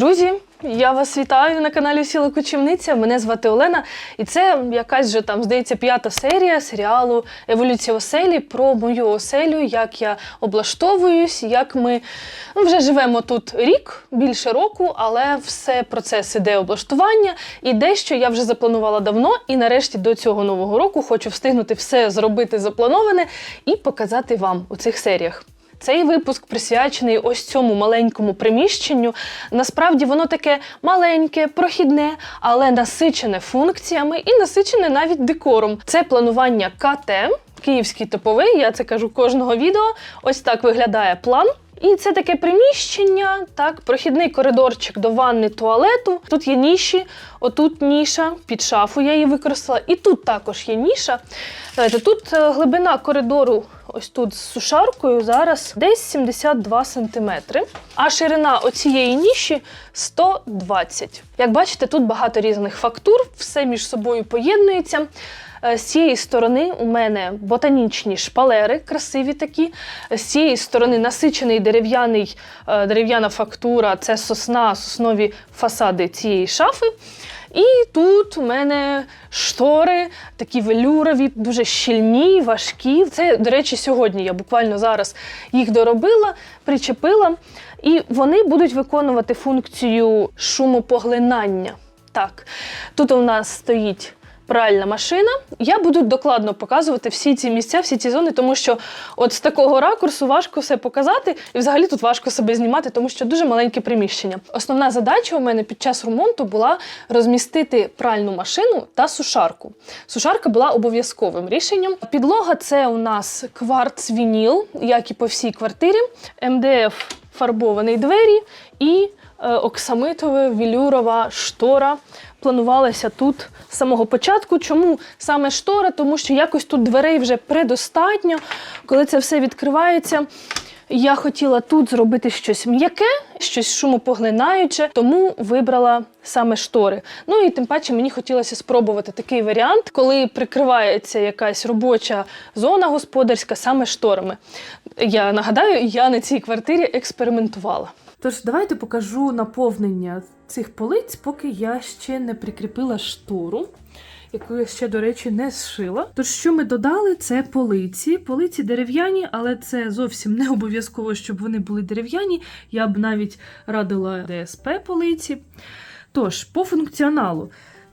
Друзі, я вас вітаю на каналі Сіла Кочівниця. Мене звати Олена, і це якась вже там, здається, п'ята серія серіалу Еволюція оселі про мою оселю, як я облаштовуюсь, як ми ну, вже живемо тут рік, більше року, але все процес іде облаштування. І дещо я вже запланувала давно, і нарешті до цього нового року хочу встигнути все зробити заплановане і показати вам у цих серіях. Цей випуск присвячений ось цьому маленькому приміщенню. Насправді воно таке маленьке, прохідне, але насичене функціями і насичене навіть декором. Це планування КТ, Київський топовий. Я це кажу кожного відео. Ось так виглядає план. І це таке приміщення, так, прохідний коридорчик до ванни туалету. Тут є ніші, отут ніша, під шафу я її використала. І тут також є ніша. Давайте, тут е, глибина коридору, ось тут з сушаркою, зараз десь 72 см. А ширина оцієї ніші 120. Як бачите, тут багато різних фактур, все між собою поєднується. Е, З цієї сторони у мене ботанічні шпалери, красиві такі. З цієї сторони насичений дерев'яний, е, дерев'яна фактура, це сосна, соснові фасади цієї шафи. І тут у мене штори, такі велюрові, дуже щільні, важкі. Це, до речі, сьогодні я буквально зараз їх доробила, причепила. І вони будуть виконувати функцію шумопоглинання. Так, тут у нас стоїть пральна машина. Я буду докладно показувати всі ці місця, всі ці зони, тому що от з такого ракурсу важко все показати, і взагалі тут важко себе знімати, тому що дуже маленьке приміщення. Основна задача у мене під час ремонту була розмістити пральну машину та сушарку. Сушарка була обов'язковим рішенням. Підлога це у нас кварц вініл, як і по всій квартирі, МДФ фарбований двері і е, оксамитова вілюрова штора планувалася тут з самого початку. Чому саме штора? Тому що якось тут дверей вже предостатньо. Коли це все відкривається, я хотіла тут зробити щось м'яке, щось шумопоглинаюче, тому вибрала саме штори. Ну і тим паче мені хотілося спробувати такий варіант, коли прикривається якась робоча зона господарська саме шторами. Я нагадаю, я на цій квартирі експериментувала. Тож давайте покажу наповнення цих полиць, поки я ще не прикріпила штору. Яку я ще, до речі, не зшила. Тож, що ми додали, це полиці. Полиці дерев'яні, але це зовсім не обов'язково, щоб вони були дерев'яні. Я б навіть радила ДСП полиці. Тож, по функціоналу.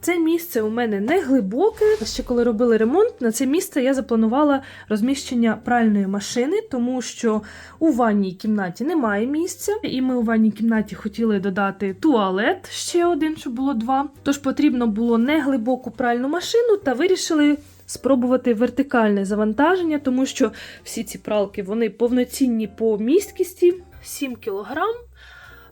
Це місце у мене не глибоке. Ще коли робили ремонт, на це місце я запланувала розміщення пральної машини, тому що у ванній кімнаті немає місця, і ми у ванній кімнаті хотіли додати туалет ще один, щоб було два. Тож потрібно було не глибоку пральну машину та вирішили. Спробувати вертикальне завантаження, тому що всі ці пралки вони повноцінні по місткісті 7 кілограм.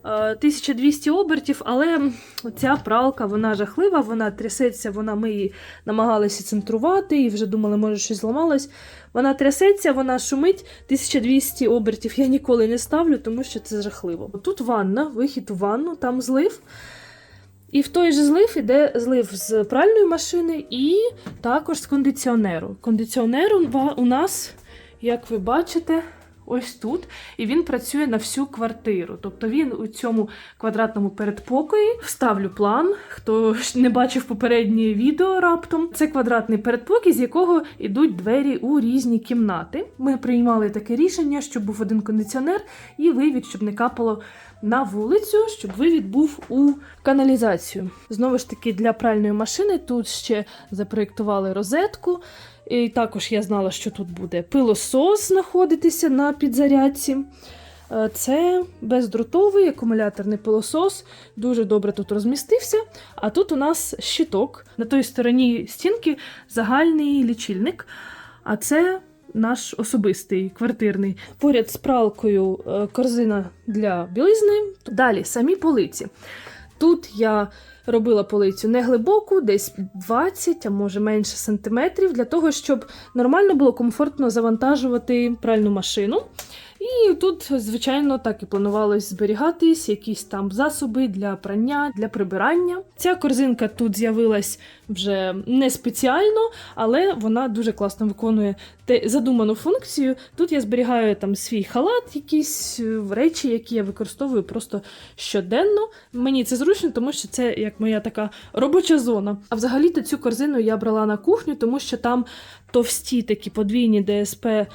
Е, 1200 обертів, але ця пралка вона жахлива, вона трясеться, вона ми її намагалися центрувати і вже думали, може щось зламалось. Вона трясеться, вона шумить. 1200 обертів я ніколи не ставлю, тому що це жахливо. Тут ванна, вихід у ванну, там злив. І в той же злив іде злив з пральної машини і також з кондиціонеру. Кондиціонер у нас, як ви бачите, ось тут, і він працює на всю квартиру. Тобто він у цьому квадратному передпокої вставлю план. Хто ж не бачив попереднє відео раптом, це квадратний передпокій, з якого йдуть двері у різні кімнати. Ми приймали таке рішення, щоб був один кондиціонер і вивід, щоб не капало на вулицю, щоб вивід був у каналізацію. Знову ж таки, для пральної машини тут ще запроєктували розетку. І також я знала, що тут буде пилосос знаходитися на підзарядці. Е, Це бездротовий акумуляторний пилосос, дуже добре тут розмістився. А тут у нас щиток. На той стороні стінки загальний лічильник. А це наш особистий квартирний. Поряд з пралкою е, корзина для білизни. Далі самі полиці. Тут я робила полицю не глибоку, десь 20, а може менше сантиметрів, для того, щоб нормально було комфортно завантажувати пральну машину. І тут, звичайно, так і планувалось зберігатись якісь там засоби для прання, для прибирання. Ця корзинка тут з'явилась вже не спеціально, але вона дуже класно виконує те задуману функцію. Тут я зберігаю там свій халат, якісь е, речі, які я використовую просто щоденно. Мені це зручно, тому що це як моя така робоча зона. А взагалі-то цю корзину я брала на кухню, тому що там товсті такі подвійні ДСП е,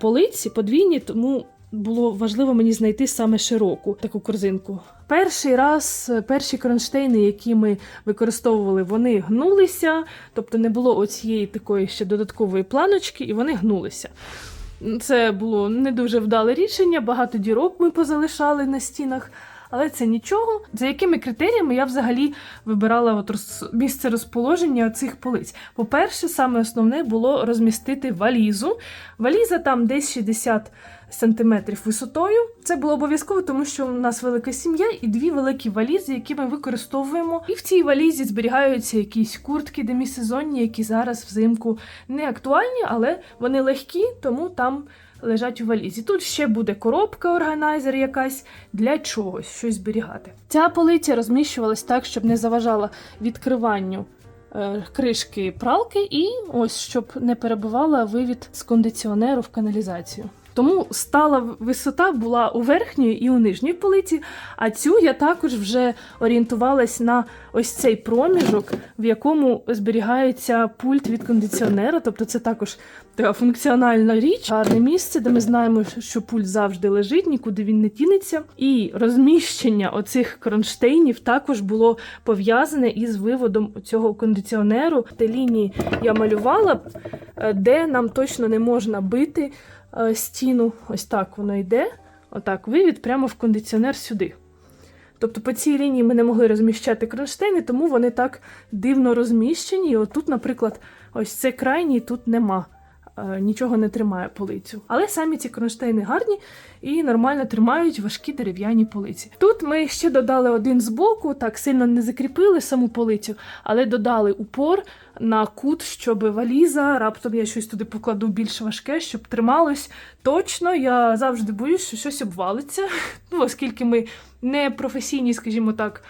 полиці, подвійні, тому було важливо мені знайти саме широку таку корзинку. Перший раз е, перші кронштейни, які ми використовували, вони гнулися, тобто не було оцієї такої ще додаткової планочки, і вони гнулися. Це було не дуже вдале рішення, багато дірок ми позалишали на стінах. Але це нічого. За якими критеріями я взагалі вибирала от роз... місце розположення цих полиць? По-перше, саме основне було розмістити валізу. Валіза там десь 60 сантиметрів висотою. Це було обов'язково, тому що у нас велика сім'я і дві великі валізи, які ми використовуємо. І в цій валізі зберігаються якісь куртки демісезонні, які зараз взимку не актуальні, але вони легкі, тому там лежать у валізі. Тут ще буде коробка, органайзер якась для чогось, щось зберігати. Ця полиця розміщувалась так, щоб не заважала відкриванню е, кришки пралки, і ось щоб не перебивала вивід з кондиціонеру в каналізацію. Тому стала висота була у верхньої і у нижній полиці, а цю я також вже орієнтувалась на ось цей проміжок, в якому зберігається пульт від кондиціонера. Тобто це також така функціональна річ, гарне місце, де ми знаємо, що пульт завжди лежить, нікуди він не тінеться. І розміщення оцих кронштейнів також було пов'язане із виводом цього кондиціонеру. Те лінії я малювала, е, де нам точно не можна бити стіну. Ось так воно йде. Отак, вивід прямо в кондиціонер сюди. Тобто по цій лінії ми не могли розміщати кронштейни, тому вони так дивно розміщені. І отут, наприклад, ось це крайній, тут нема. Е, Нічого не тримає полицю. Але самі ці кронштейни гарні і нормально тримають важкі дерев'яні полиці. Тут ми ще додали один з боку, так сильно не закріпили саму полицю, але додали упор на кут, щоб валіза, раптом я щось туди покладу більш важке, щоб трималось точно. Я завжди боюсь, що щось обвалиться. Ну, оскільки ми не професійні, скажімо так.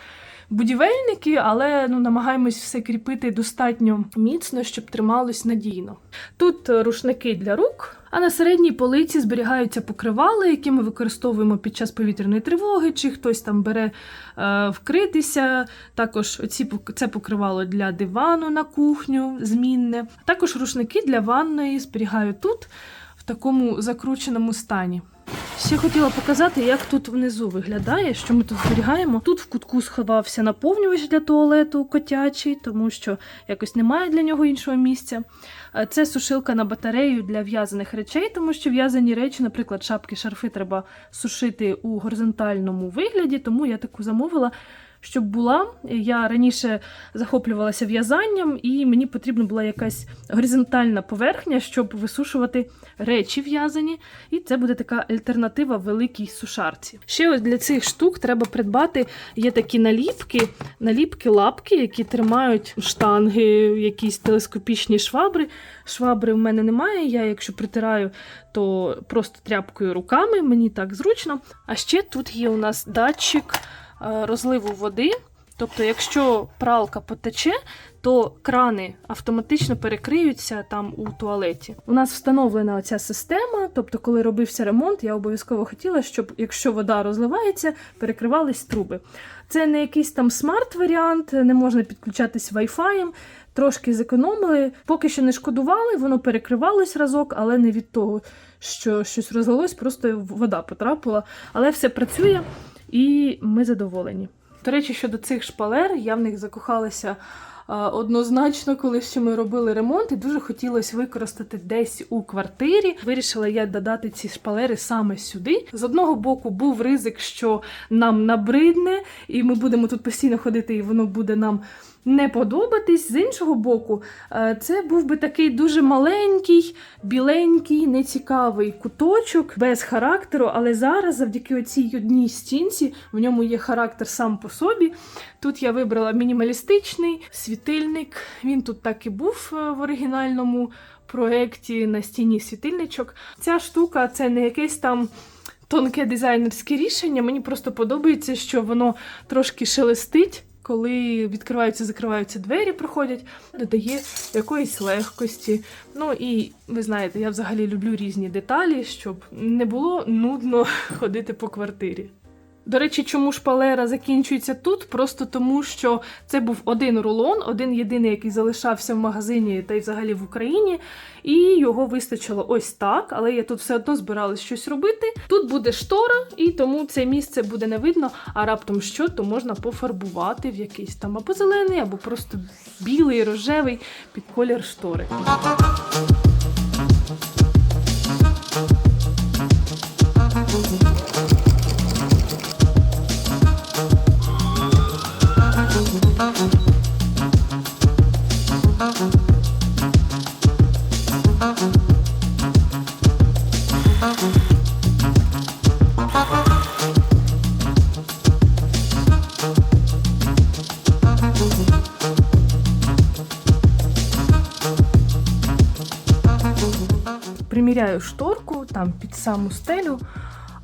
Будівельники, але ну намагаємось все кріпити достатньо міцно, щоб трималось надійно. Тут е, рушники для рук, а на середній полиці зберігаються покривали, які ми використовуємо під час повітряної тривоги, чи хтось там бере е, вкритися. Також оці це покривало для дивану на кухню, змінне. Також рушники для ванної зберігаю тут в такому закрученому стані. Ще хотіла показати, як тут внизу виглядає, що ми тут зберігаємо. Тут в кутку сховався наповнювач для туалету котячий, тому що якось немає для нього іншого місця. Е, Це сушилка на батарею для в'язаних речей, тому що в'язані речі, наприклад, шапки, шарфи треба сушити у горизонтальному вигляді, тому я таку замовила. Щоб була, я раніше захоплювалася в'язанням, і мені потрібна була якась горизонтальна поверхня, щоб висушувати речі в'язані. І це буде така альтернатива великій сушарці. Ще ось для цих штук треба придбати є такі наліпки, наліпки лапки, які тримають штанги, якісь телескопічні швабри. Швабри в мене немає. Я, якщо притираю, то просто тряпкою руками, мені так зручно. А ще тут є у нас датчик розливу води. Тобто, якщо пралка потече, то крани автоматично перекриються там у туалеті. У нас встановлена оця система. Тобто, коли робився ремонт, я обов'язково хотіла, щоб якщо вода розливається, перекривались труби. Це не якийсь там смарт-варіант, не можна підключатись Wi-Fi. Трошки зекономили, поки що не шкодували, воно перекривалось разок, але не від того, що щось розлилось, просто вода потрапила. Але все працює і ми задоволені. До речі, щодо цих шпалер, я в них закохалася е, однозначно, коли ще ми робили ремонт, і дуже хотілося використати десь у квартирі. Вирішила я додати ці шпалери саме сюди. З одного боку був ризик, що нам набридне, і ми будемо тут постійно ходити, і воно буде нам. Не подобатись з іншого боку, е, це був би такий дуже маленький, біленький, нецікавий куточок без характеру. Але зараз, завдяки оцій одній стінці, в ньому є характер сам по собі. Тут я вибрала мінімалістичний світильник. Він тут так і був е, в оригінальному проєкті на стіні світильничок. Ця штука це не якесь там. Тонке дизайнерське рішення. Мені просто подобається, що воно трошки шелестить, коли відкриваються, закриваються двері, проходять, додає якоїсь легкості. Ну і ви знаєте, я взагалі люблю різні деталі, щоб не було нудно ходити по квартирі. До речі, чому шпалера закінчується тут? Просто тому, що це був один рулон, один єдиний, який залишався в магазині та й взагалі в Україні, і його вистачило ось так. Але я тут все одно збиралась щось робити. Тут буде штора, і тому це місце буде не видно. А раптом що, то можна пофарбувати в якийсь там або зелений, або просто білий, рожевий під колір штори. Під саму стелю.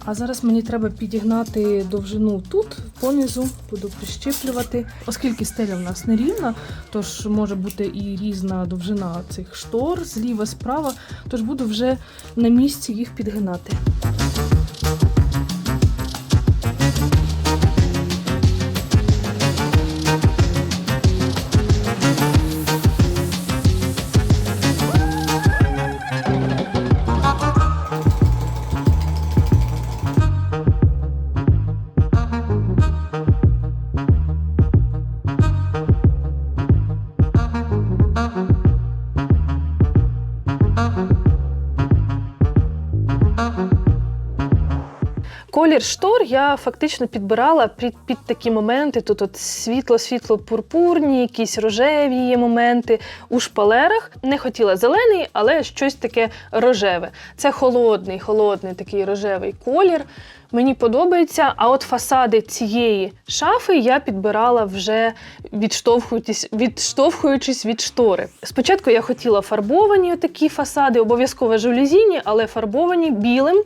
А зараз мені треба підігнати довжину тут, понизу, буду прищеплювати. Оскільки стеля в нас не рівна, тож може бути і різна довжина цих штор зліва, справа, тож буду вже на місці їх підгинати. Колір штор я фактично підбирала під, під такі моменти. Тут от світло-світло пурпурні, якісь рожеві є моменти. У шпалерах не хотіла зелений, але щось таке рожеве. Це холодний, холодний такий рожевий колір. Мені подобається. А от фасади цієї шафи я підбирала вже відштовхуючись, відштовхуючись від штори. Спочатку я хотіла фарбовані такі фасади, обов'язково жалюзійні, але фарбовані білим.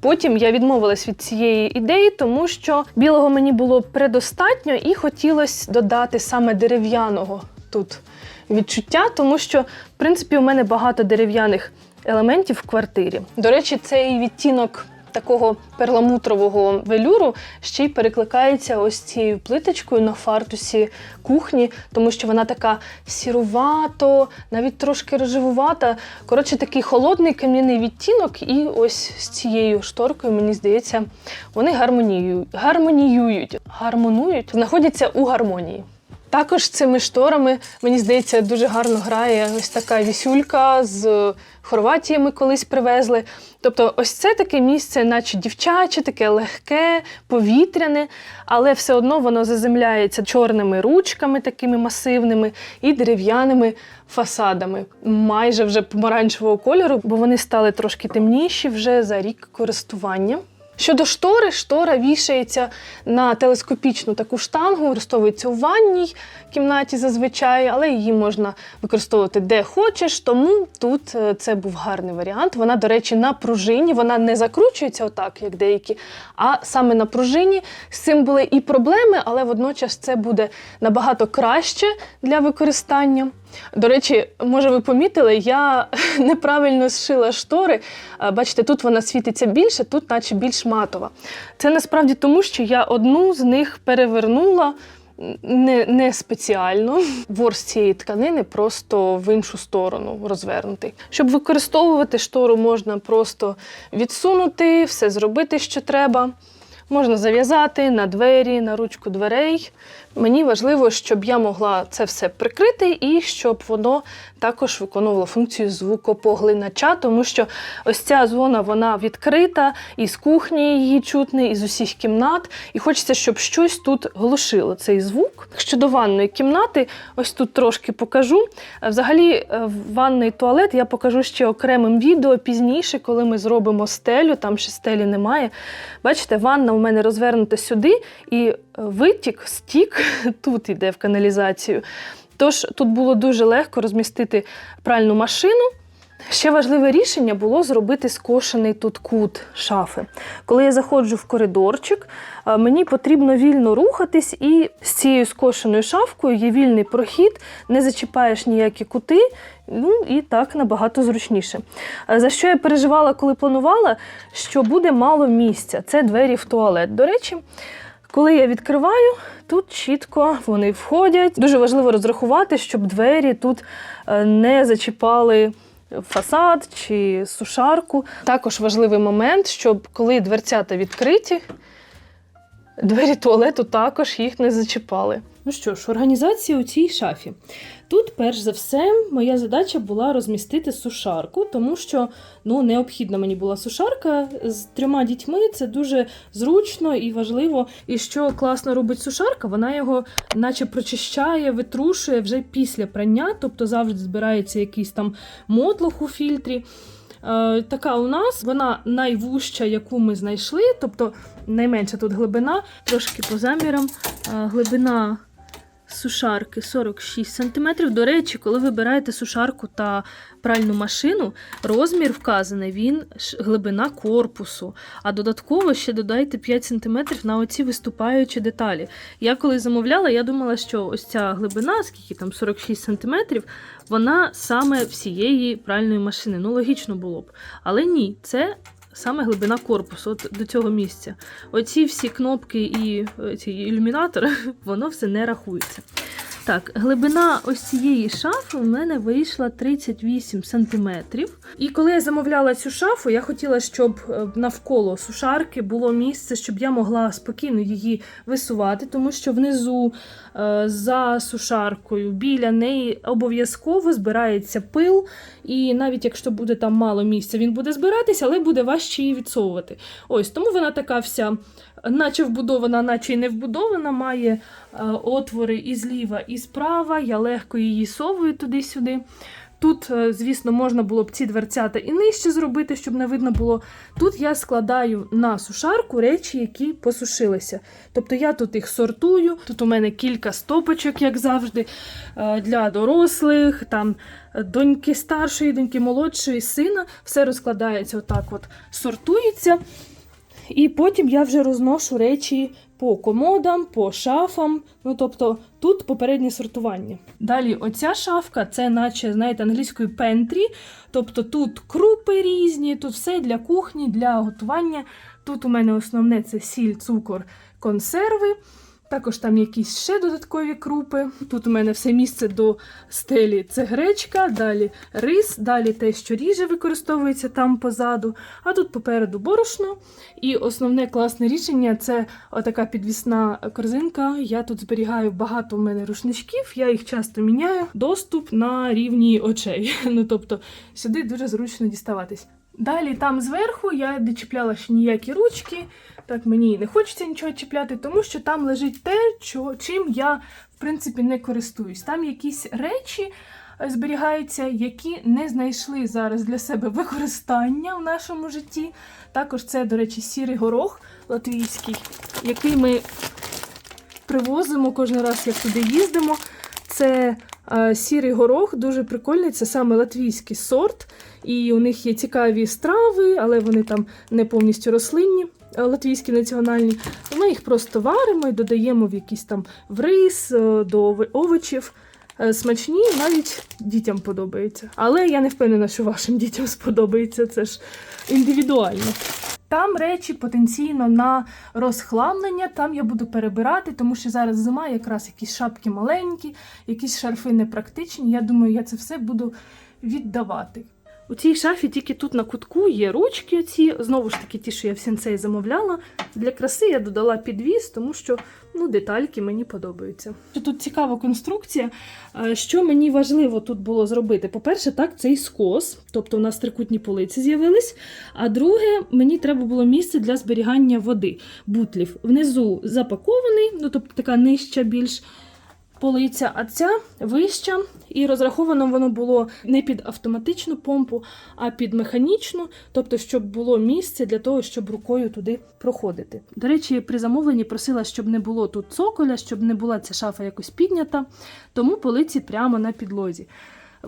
Потім я відмовилась від цієї ідеї, тому що білого мені було предостатньо і хотілося додати саме дерев'яного тут відчуття, тому що, в принципі, у мене багато дерев'яних елементів в квартирі. До речі, цей відтінок. Такого перламутрового велюру ще й перекликається ось цією плиточкою на фартусі кухні, тому що вона така сірувато, навіть трошки рожевувата. Коротше, такий холодний кам'яний відтінок, і ось з цією шторкою, мені здається, вони гармоніюють, гармоніюють, гармонують, знаходяться у гармонії. Також цими шторами, мені здається, дуже гарно грає ось така вісюлька з Хорватії ми колись привезли. Тобто, ось це таке місце, наче дівчаче, таке легке, повітряне, але все одно воно заземляється чорними ручками, такими масивними, і дерев'яними фасадами, майже вже помаранчевого кольору, бо вони стали трошки темніші вже за рік користування. Щодо штори, штора вішається на телескопічну таку штангу, використовується у ванній кімнаті зазвичай, але її можна використовувати де хочеш, тому тут е, це був гарний варіант. Вона, до речі, на пружині, вона не закручується отак, як деякі, а саме на пружині. З цим були і проблеми, але водночас це буде набагато краще для використання. До речі, може ви помітили, я неправильно зшила штори. А, Бачите, тут вона світиться більше, тут наче більш матова. Це насправді тому, що я одну з них перевернула не, не спеціально. Ворс цієї тканини просто в іншу сторону розвернутий. Щоб використовувати штору, можна просто відсунути, все зробити, що треба. Можна зав'язати на двері, на ручку дверей. Мені важливо, щоб я могла це все прикрити і щоб воно також виконувало функцію звукопоглинача, тому що ось ця зона вона відкрита, і з кухні її чутно, і з усіх кімнат. І хочеться, щоб щось тут глушило цей звук. Щодо ванної кімнати, ось тут трошки покажу. Взагалі, е, ванний туалет я покажу ще окремим відео пізніше, коли ми зробимо стелю, там ще стелі немає. Бачите, ванна у мене розвернута сюди, і витік, стік тут йде в каналізацію. Тож тут було дуже легко розмістити пральну машину Ще важливе рішення було зробити скошений тут кут шафи. Коли я заходжу в коридорчик, е, мені потрібно вільно рухатись, і з цією скошеною шафкою є вільний прохід, не зачіпаєш ніякі кути, ну і так набагато зручніше. Е, За що я переживала, коли планувала, що буде мало місця. Це двері в туалет. До речі, коли я відкриваю, тут чітко вони входять. Дуже важливо розрахувати, щоб двері тут е, не зачіпали фасад чи сушарку. Також важливий момент, щоб коли дверцята відкриті, двері туалету також їх не зачіпали. Ну що ж, організація у цій шафі. Тут, перш за все, моя задача була розмістити сушарку, тому що ну, необхідна мені була сушарка з трьома дітьми. Це дуже зручно і важливо. І що класно робить сушарка, вона його наче прочищає, витрушує вже після прання, тобто завжди збирається якийсь там мотлох у фільтрі. Е, така у нас, вона найвужча, яку ми знайшли, тобто найменша тут глибина, трошки по замірам. Е, глибина сушарки 46 см. До речі, коли вибираєте сушарку та пральну машину, розмір вказаний, він глибина корпусу. А додатково ще додайте 5 см на оці виступаючі деталі. Я коли замовляла, я думала, що ось ця глибина, скільки там 46 см, вона саме всієї пральної машини. Ну, логічно було б. Але ні, це саме глибина корпусу, от до цього місця. Оці всі кнопки і е, ці ілюмінатори, воно все не рахується. Так, глибина ось цієї шафи у мене вийшла 38 см. І коли я замовляла цю шафу, я хотіла, щоб е, навколо сушарки було місце, щоб я могла спокійно її висувати, тому що внизу е, за сушаркою біля неї обов'язково збирається пил. І навіть якщо буде там мало місця, він буде збиратися, але буде важче її відсовувати. Ось тому вона така вся, наче вбудована, наче й не вбудована, має е, отвори і зліва, і справа. Я легко її совую туди-сюди. Тут, е, звісно, можна було б ці дверцята і нижче зробити, щоб не видно було. Тут я складаю на сушарку речі, які посушилися. Тобто я тут їх сортую. Тут у мене кілька стопочок, як завжди, е, для дорослих, там доньки старшої, доньки молодшої, сина. Все розкладається отак, от сортується. І потім я вже розношу речі по комодам, по шафам. Ну тобто тут попереднє сортування. Далі, оця шафка, це наче, знаєте, англійською пентрі. Тобто тут крупи різні, тут все для кухні, для готування. Тут у мене основне це сіль, цукор, консерви. Також там якісь ще додаткові крупи. Тут у мене все місце до стелі це гречка, далі рис, далі те, що ріже використовується там позаду. А тут попереду борошно. І основне класне рішення це отака підвісна корзинка. Я тут зберігаю багато у мене рушничків, я їх часто міняю. Доступ на рівні очей. Ну тобто сюди дуже зручно діставатись. Далі там зверху я не чіпляла ще ніякі ручки. Так мені і не хочеться нічого чіпляти, тому що там лежить те, чим я в принципі не користуюсь. Там якісь речі е, зберігаються, які не знайшли зараз для себе використання в нашому житті. Також це, до речі, сірий горох латвійський, який ми привозимо кожен раз, як туди їздимо. Це сірий горох, дуже прикольний. Це саме латвійський сорт. І у них є цікаві страви, але вони там не повністю рослинні, латвійські національні. Ми їх просто варимо і додаємо в якийсь там в рис, е, до овочів. Е, Смачні, навіть дітям подобається. Але я не впевнена, що вашим дітям сподобається. Це ж індивідуально. Там речі потенційно на розхламлення, там я буду перебирати, тому що зараз зима, якраз якісь шапки маленькі, якісь шарфи непрактичні. Я думаю, я це все буду віддавати. У цій шафі тільки тут на кутку є ручки ці, знову ж таки, ті, що я в сінцей замовляла. Для краси я додала підвіз, тому що ну, детальки мені подобаються. Тут цікава конструкція. Е, Що мені важливо тут було зробити? По-перше, так, цей скос, тобто у нас трикутні полиці з'явились. А друге, мені треба було місце для зберігання води, бутлів. Внизу запакований, ну тобто така нижча більш полиця, а ця вища, і розраховано воно було не під автоматичну помпу, а під механічну, тобто, щоб було місце для того, щоб рукою туди проходити. До речі, при замовленні просила, щоб не було тут цоколя, щоб не була ця шафа якось піднята, тому полиці прямо на підлозі.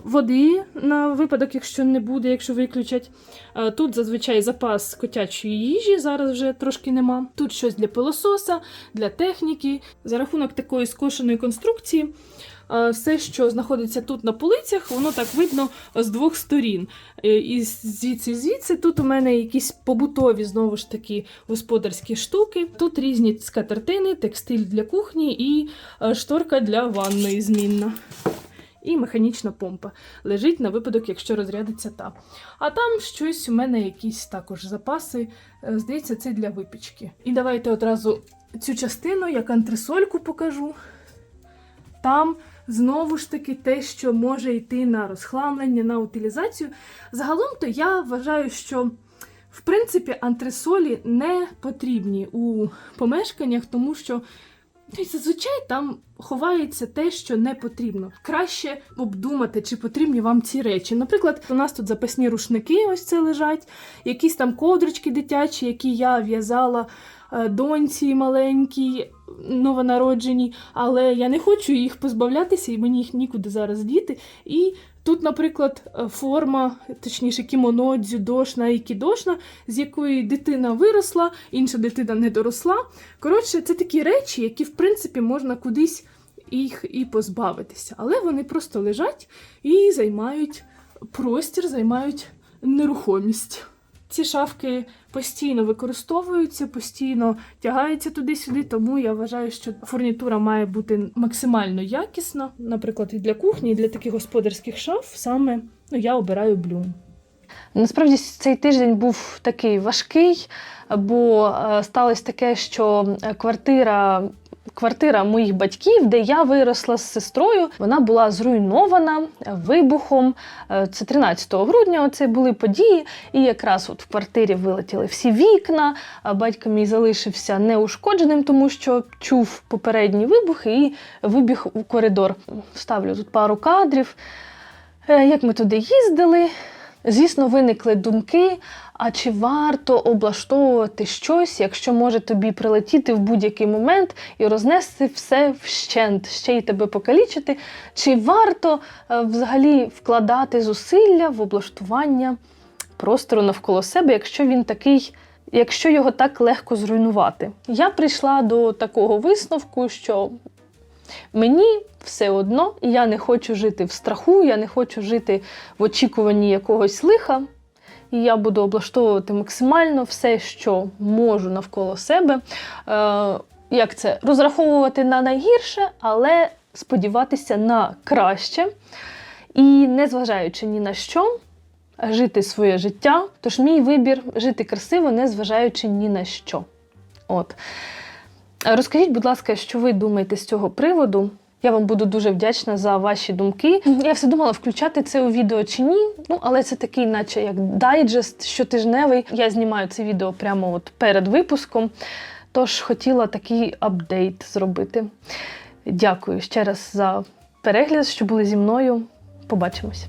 Води на випадок, якщо не буде, якщо виключать. Е, Тут зазвичай запас котячої їжі, зараз вже трошки нема. Тут щось для пилососа, для техніки. За рахунок такої скошеної конструкції, е, все, що знаходиться тут на полицях, воно так видно з двох сторін. Е, І звідси, звідси тут у мене якісь побутові знову ж таки господарські штуки. Тут різні скатертини, текстиль для кухні і шторка для ванної змінна. І механічна помпа лежить на випадок, якщо розрядиться та. А там щось у мене якісь також запаси. е, Здається, це для випічки. І давайте одразу цю частину, як антресольку покажу. Там знову ж таки те, що може йти на розхламлення, на утилізацію. Загалом, то я вважаю, що в принципі антресолі не потрібні у помешканнях, тому що ну, зазвичай там ховається те, що не потрібно. Краще обдумати, чи потрібні вам ці речі. Наприклад, у нас тут запасні рушники, ось це лежать, якісь там ковдрочки дитячі, які я в'язала е, доньці маленькій, новонародженій, але я не хочу їх позбавлятися, і мені їх нікуди зараз діти. І тут, наприклад, е, форма, точніше, кімоно, дзюдошна і кідошна, з якої дитина виросла, інша дитина не доросла. Коротше, це такі речі, які, в принципі, можна кудись їх і позбавитися. Але вони просто лежать і займають простір, займають нерухомість. Ці шафки постійно використовуються, постійно тягаються туди-сюди, тому я вважаю, що фурнітура має бути максимально якісна. Наприклад, і для кухні, і для таких господарських шаф саме ну, я обираю блюм. Насправді цей тиждень був такий важкий, бо е, сталося таке, що е, квартира. Квартира моїх батьків, де я виросла з сестрою, вона була зруйнована вибухом. Е, Це 13 грудня. Оце були події. І якраз от в квартирі вилетіли всі вікна. Батько мій залишився неушкодженим, тому що чув попередні вибухи і вибіг у коридор. Ставлю тут пару кадрів. Е, Як ми туди їздили, Звісно, виникли думки, а чи варто облаштовувати щось, якщо може тобі прилетіти в будь-який момент і рознести все вщент, ще й тебе покалічити? Чи варто е, взагалі вкладати зусилля в облаштування простору навколо себе, якщо він такий, якщо його так легко зруйнувати? Я прийшла до такого висновку, що Мені все одно, я не хочу жити в страху, я не хочу жити в очікуванні якогось лиха. І я буду облаштовувати максимально все, що можу навколо себе. Е, як це? Розраховувати на найгірше, але сподіватися на краще. І незважаючи ні на що, жити своє життя. Тож мій вибір жити красиво, незважаючи ні на що. От. Розкажіть, будь ласка, що ви думаєте з цього приводу? Я вам буду дуже вдячна за ваші думки. Я все думала, включати це у відео чи ні. Ну, але це такий, наче як дайджест щотижневий. Я знімаю це відео прямо от перед випуском. Тож хотіла такий апдейт зробити. Дякую ще раз за перегляд, що були зі мною. Побачимось.